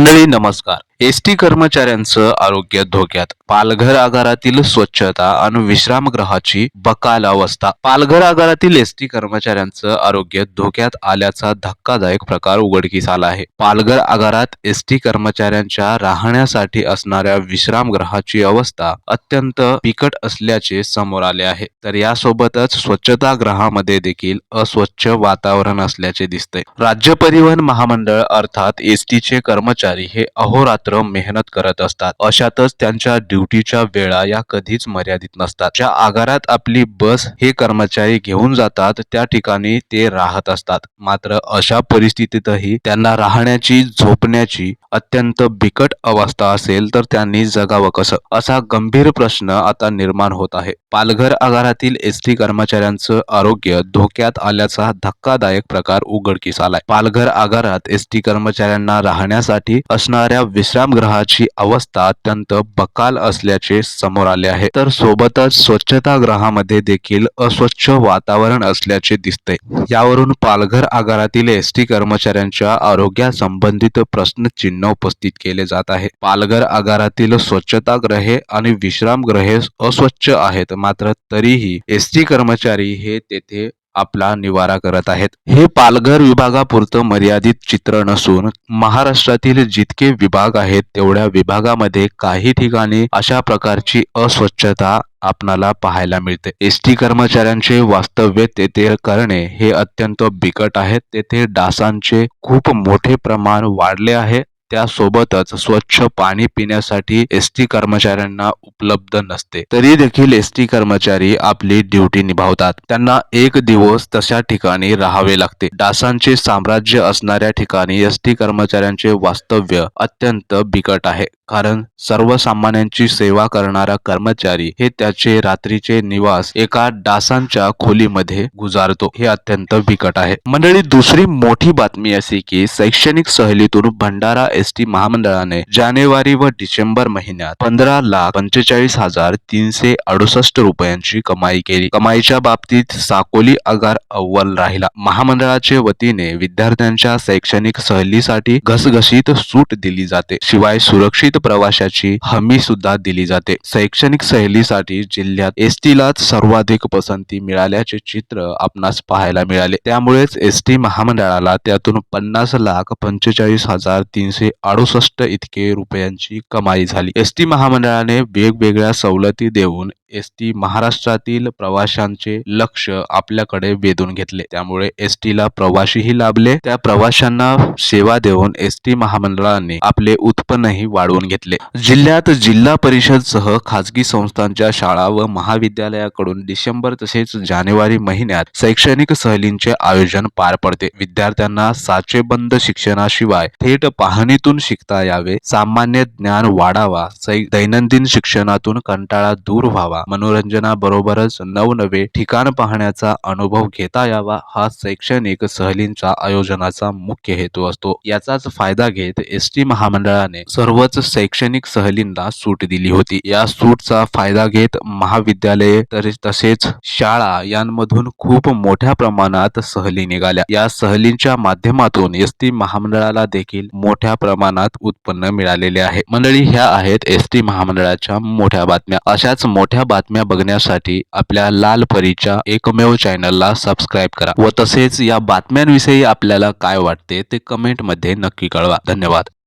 मंडळी नमस्कार S T कर्मचाऱ्यांचं आरोग्य धोक्यात. पालघर आगारातील स्वच्छता आणि विश्रामगृहाची बकाल अवस्था पालघर आगारातील एस टी कर्मचाऱ्यांचं आरोग्य धोक्यात आल्याचा धक्कादायक प्रकार उघडकीस आला आहे. पालघर आगारात एस टी कर्मचाऱ्यांच्या राहण्यासाठी असणाऱ्या विश्रामगृहाची अवस्था अत्यंत बिकट असल्याचे समोर आले आहे. तर यासोबतच स्वच्छतागृहामध्ये देखील अस्वच्छ वातावरण असल्याचे दिसते राज्य परिवहन महामंडळ अर्थात एस चे कर्मचारी हे अहोरात्र मेहनत करत असतात. अशातच त्यांच्या ड्युटीच्या वेळा या कधीच मर्यादित नसतात. ज्या आगारात आपली बस हे कर्मचारी घेऊन जातात त्या ठिकाणी ते राहत असतात. मात्र अशा परिस्थितीतही त्यांना राहण्याची झोपण्याची अत्यंत बिकट अवस्था असेल तर त्यांनी जगावं कसं? असा गंभीर प्रश्न आता निर्माण होत आहे. पालघर आगारातील एस टी कर्मचाऱ्यांचं आरोग्य धोक्यात आल्याचा धक्कादायक प्रकार उघडकीस आलाय. पालघर आगारात एस टी कर्मचाऱ्यांना राहण्यासाठी असणाऱ्या विश्रामगृहाची अवस्था अत्यंत बकाल असल्याचे समोर आले आहे. तर सोबतच स्वच्छता ग्रहामध्ये देखील अस्वच्छ वातावरण असल्याचे दिसते. यावरून पालघर आगारातील एस टी कर्मचाऱ्यांच्या आरोग्यासंबंधित प्रश्नचिन्ह उपस्थित केले जात आहे. पालघर आगारातील स्वच्छतागृहे आणि विश्रामग्रहे अस्वच्छ आहेत. मात्र तरीही एस टी कर्मचारी हे तेथे आपला निवारा करत आहेत. हे पालघर विभागापुरतं मर्यादित चित्र नसून महाराष्ट्रातील जितके विभाग आहेत तेवढ्या विभागामध्ये काही ठिकाणी अशा प्रकारची अस्वच्छता आपणाला पाहायला मिळते. एस टी कर्मचाऱ्यांचे वास्तव्य तेथे करणे हे अत्यंत बिकट आहे. तेथे डासांचे खूप मोठे प्रमाण वाढले आहे. त्यासोबतच स्वच्छ पाणी पिण्यासाठी एस टी कर्मचाऱ्यांना उपलब्ध नसते. तरी देखील एस टी कर्मचारी आपली ड्युटी निभावतात. त्यांना एक दिवस तशा ठिकाणी राहावे लागते. डासांचे साम्राज्य असणाऱ्या ठिकाणी एस टी कर्मचाऱ्यांचे वास्तव्य अत्यंत बिकट आहे. कारण सर्वसामान्यांची सेवा करणारा कर्मचारी हे त्याचे रात्रीचे निवास एका डासांच्या खोलीमध्ये गुजारतो. हे अत्यंत बिकट आहे. मंडळी दुसरी मोठी बातमी अशी की शैक्षणिक सहलीतून भंडारा एस टी महामंडळाने जानेवारी व डिसेंबर महिन्यात पंधरा लाख पंचेचाळीस हजार तीनशे अडुसष्ट रुपयांची कमाई केली. कमाईच्या बाबतीत साकोली आगार अव्वल राहिला. महामंडळाचे वतीने विद्यार्थ्यांच्या शैक्षणिक सहलीसाठी घसघशीत सूट दिली जाते. शिवाय सुरक्षित प्रवाशाची हमी सुद्धा दिली जाते. शैक्षणिक सहलीसाठी जिल्ह्यात एस लाच सर्वाधिक पसंती मिळाल्याचे चित्र आपणास पाहायला मिळाले. त्यामुळेच एस टी महामंडळाला त्यातून पन्नास लाख पंचेचाळीस हजार तीनशे अडुसष्ट इतके रुपयांची कमाई झाली. एस टी महामंडळाने वेगवेगळ्या सवलती देऊन एस टी महाराष्ट्रातील प्रवाशांचे लक्ष आपल्याकडे वेधून घेतले. त्यामुळे एस ला प्रवाशीही लाभले. त्या प्रवाशांना सेवा देऊन एस टी महामंडळाने आपले उत्पन्नही वाढवून घेतले. जिल्ह्यात जिल्हा परिषद सह खाजगी संस्थांच्या शाळा व महाविद्यालयाकडून डिसेंबर तसेच जानेवारी महिन्यात शैक्षणिक सहलींचे आयोजन पार पडते. विद्यार्थ्यांना साचेबंद शिक्षणाशिवाय थेट पाहणीतून शिकता यावे. सामान्य ज्ञान वाढावा. सै- दैनंदिन शिक्षणातून कंटाळा दूर व्हावा. मनोरंजनाबरोबरच नवनवे ठिकाण पाहण्याचा अनुभव घेता यावा. हा शैक्षणिक सहलींच्या आयोजनाचा मुख्य हेतू असतो. याचाच फायदा घेत एस टी महामंडळाने सर्वच शैक्षणिक सहलींना सूट दिली होती. या सूटचा फायदा घेत महाविद्यालये तसेच शाळा यांमधून खूप मोठ्या प्रमाणात सहली निघाल्या. या सहलींच्या माध्यमातून एस टी महामंडळाला देखील मोठ्या प्रमाणात उत्पन्न मिळालेले आहे. मंडळी ह्या आहेत एस टी महामंडळाच्या मोठ्या बातम्या. अशाच मोठ्या बातम्या बघण्यासाठी आपल्या लाल परीच्या एकमेव चॅनलला सबस्क्राईब करा व तसेच या बातम्यांविषयी आपल्याला काय वाटते ते कमेंटमध्ये नक्की कळवा. धन्यवाद.